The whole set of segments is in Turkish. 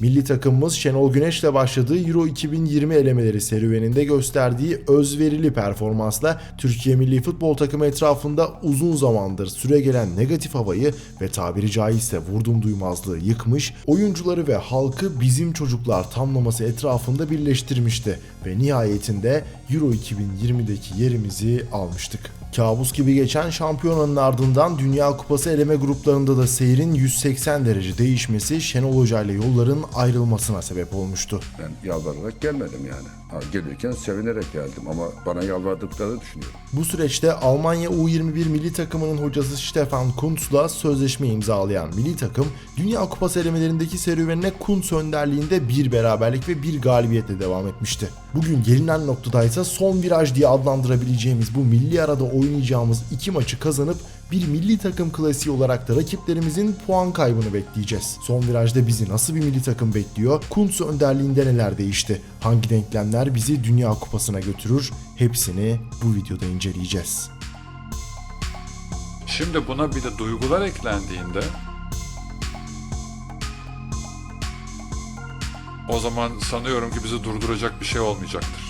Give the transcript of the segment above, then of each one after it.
Milli takımımız Şenol Güneş'le başladığı Euro 2020 elemeleri serüveninde gösterdiği özverili performansla Türkiye milli futbol takımı etrafında uzun zamandır süre gelen negatif havayı ve tabiri caizse vurdum duymazlığı yıkmış, oyuncuları ve halkı bizim çocuklar tamlaması etrafında birleştirmişti ve nihayetinde Euro 2020'deki yerimizi almıştık. Kabus gibi geçen şampiyonanın ardından Dünya Kupası eleme gruplarında da seyrin 180 derece değişmesi Şenol Hoca ile yolların ayrılmasına sebep olmuştu. Ben yalvararak gelmedim yani. Ha, gelirken sevinerek geldim ama bana yalvardıklarını düşünüyorum. Bu süreçte Almanya U21 milli takımının hocası Stefan Kuntz'la sözleşme imzalayan milli takım Dünya Kupası elemelerindeki serüvenine Kuntz önderliğinde bir beraberlik ve bir galibiyetle devam etmişti. Bugün gelinen noktadaysa son viraj diye adlandırabileceğimiz bu milli arada oynayacağımız iki maçı kazanıp bir milli takım klasiği olarak da rakiplerimizin puan kaybını bekleyeceğiz. Son virajda bizi nasıl bir milli takım bekliyor? Kuntz önderliğinde neler değişti? Hangi denklemler bizi Dünya Kupası'na götürür? Hepsini bu videoda inceleyeceğiz. Şimdi buna bir de duygular eklendiğinde o zaman sanıyorum ki bizi durduracak bir şey olmayacaktır.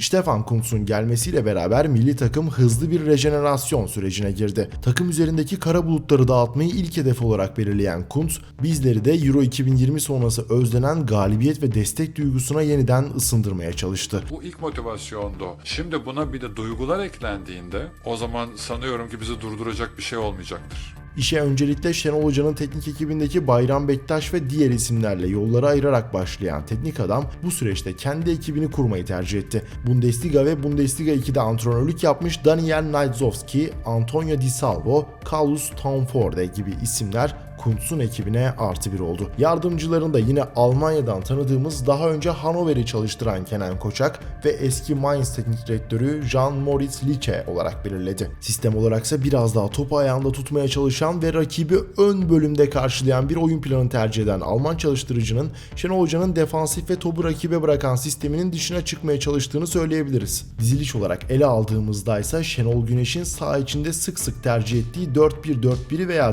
Stefan Kuntz'un gelmesiyle beraber milli takım hızlı bir rejenerasyon sürecine girdi. Takım üzerindeki kara bulutları dağıtmayı ilk hedef olarak belirleyen Kuntz, bizleri de Euro 2020 sonrası özlenen galibiyet ve destek duygusuna yeniden ısındırmaya çalıştı. Bu ilk motivasyondu. Şimdi buna bir de duygular eklendiğinde o zaman sanıyorum ki bizi durduracak bir şey olmayacaktır. İşe öncelikle Şenol Hoca'nın teknik ekibindeki Bayram Bektaş ve diğer isimlerle yolları ayırarak başlayan teknik adam bu süreçte kendi ekibini kurmayı tercih etti. Bundesliga ve Bundesliga 2'de antrenörlük yapmış Daniel Naidzowski, Antonio Di Salvo, Carlos Taunforde gibi isimler Kuntz'un ekibine artı bir oldu. Yardımcılarında yine Almanya'dan tanıdığımız daha önce Hannover'i çalıştıran Kenan Koçak ve eski Mainz teknik direktörü Jean Moritz Liche olarak belirledi. Sistem olaraksa biraz daha topu ayağında tutmaya çalışan ve rakibi ön bölümde karşılayan bir oyun planı tercih eden Alman çalıştırıcının Şenol Hoca'nın defansif ve topu rakibe bırakan sisteminin dışına çıkmaya çalıştığını söyleyebiliriz. Diziliş olarak ele aldığımızda ise Şenol Güneş'in sağ içinde sık sık tercih ettiği 4-1-4-1'i veya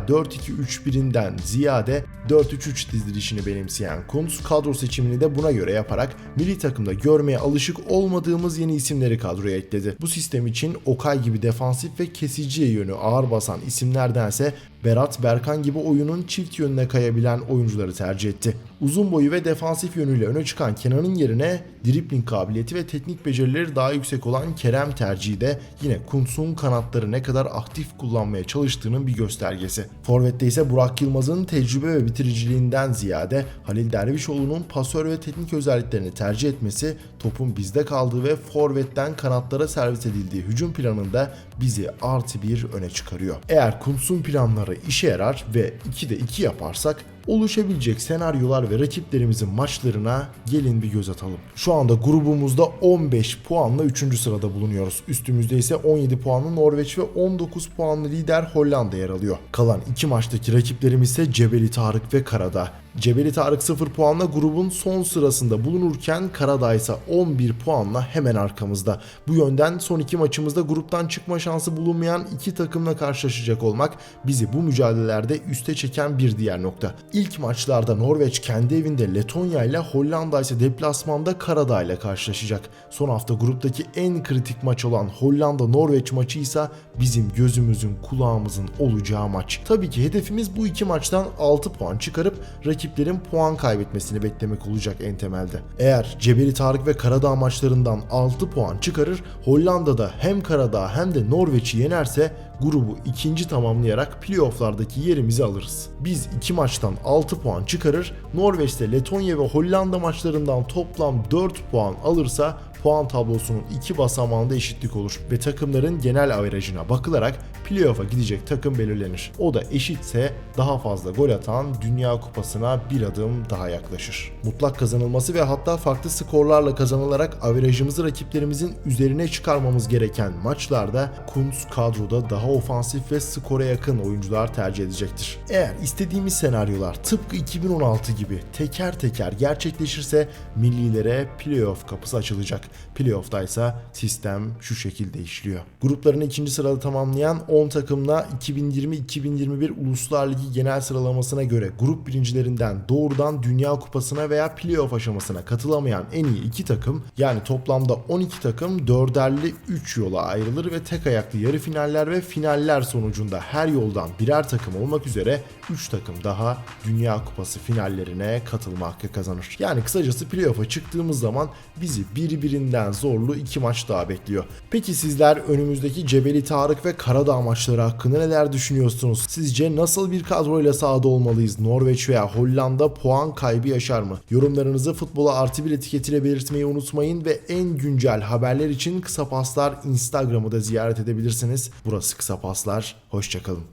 4-2-3-1'inden ziyade 4-3-3 dizilişini benimseyen Kuntz kadro seçimini de buna göre yaparak milli takımda görmeye alışık olmadığımız yeni isimleri kadroya ekledi. Bu sistem için Okay gibi defansif ve kesici yönü ağır basan isimlerdense Berat Berkan gibi oyunun çift yönüne kayabilen oyuncuları tercih etti. Uzun boyu ve defansif yönüyle öne çıkan Kenan'ın yerine dribling kabiliyeti ve teknik becerileri daha yüksek olan Kerem tercihi de yine Kuntz'un kanatları ne kadar aktif kullanmaya çalıştığının bir göstergesi. Forvet'te ise Burak Yılmaz'ın tecrübe ve bitiriciliğinden ziyade Halil Dervişoğlu'nun pasör ve teknik özelliklerini tercih etmesi topun bizde kaldığı ve forvetten kanatlara servis edildiği hücum planında bizi artı bir öne çıkarıyor. Eğer Kuntz'un planları işe yarar ve 2'de 2 yaparsak oluşabilecek senaryolar ve rakiplerimizin maçlarına gelin bir göz atalım. Şu anda grubumuzda 15 puanla 3. sırada bulunuyoruz. Üstümüzde ise 17 puanlı Norveç ve 19 puanlı lider Hollanda yer alıyor. Kalan iki maçtaki rakiplerimiz ise Cebeli Tarık ve Karadağ. Cebeli Tarık 0 puanla grubun son sırasında bulunurken Karadağ ise 11 puanla hemen arkamızda. Bu yönden son iki maçımızda gruptan çıkma şansı bulunmayan iki takımla karşılaşacak olmak bizi bu mücadelelerde üste çeken bir diğer nokta. İlk maçlarda Norveç kendi evinde Letonya ile Hollanda ise deplasmanda Karadağ ile karşılaşacak. Son hafta gruptaki en kritik maç olan Hollanda-Norveç maçı ise bizim gözümüzün kulağımızın olacağı maç. Tabii ki hedefimiz bu iki maçtan 6 puan çıkarıp rakiplerin puan kaybetmesini beklemek olacak en temelde. Eğer Cebeli Tarık ve Karadağ maçlarından 6 puan çıkarır, Hollanda'da hem Karadağ hem de Norveç'i yenerse grubu ikinci tamamlayarak playofflardaki yerimizi alırız. Biz iki maçtan 6 puan çıkarır, Norveç'te Letonya ve Hollanda maçlarından toplam 4 puan alırsa puan tablosunun iki basamağında eşitlik olur ve takımların genel averajına bakılarak playoff'a gidecek takım belirlenir. O da eşitse daha fazla gol atan Dünya Kupası'na bir adım daha yaklaşır. Mutlak kazanılması ve hatta farklı skorlarla kazanılarak averajımızı rakiplerimizin üzerine çıkarmamız gereken maçlarda Kuntz kadroda daha daha ofansif ve skora yakın oyuncular tercih edecektir. Eğer istediğimiz senaryolar tıpkı 2016 gibi teker teker gerçekleşirse millilere playoff kapısı açılacak. Playoff'ta ise sistem şu şekilde işliyor. Gruplarını ikinci sırada tamamlayan 10 takımla 2020-2021 Uluslar Ligi genel sıralamasına göre grup birincilerinden doğrudan Dünya Kupası'na veya playoff aşamasına katılamayan en iyi iki takım yani toplamda 12 takım dörderli 3 yola ayrılır ve tek ayaklı yarı finaller ve finaller sonucunda her yoldan birer takım olmak üzere 3 takım daha Dünya Kupası finallerine katılma hakkı kazanır. Yani kısacası playoff'a çıktığımız zaman bizi birbirinden zorlu iki maç daha bekliyor. Peki sizler önümüzdeki Cebeli Tarık ve Karadağ maçları hakkında neler düşünüyorsunuz? Sizce nasıl bir kadroyla sahada olmalıyız? Norveç veya Hollanda puan kaybı yaşar mı? Yorumlarınızı futbola artı bir etiketiyle belirtmeyi unutmayın ve en güncel haberler için Kısa Paslar Instagram'ı da ziyaret edebilirsiniz. Burası Kısa Paslar. Hoşçakalın.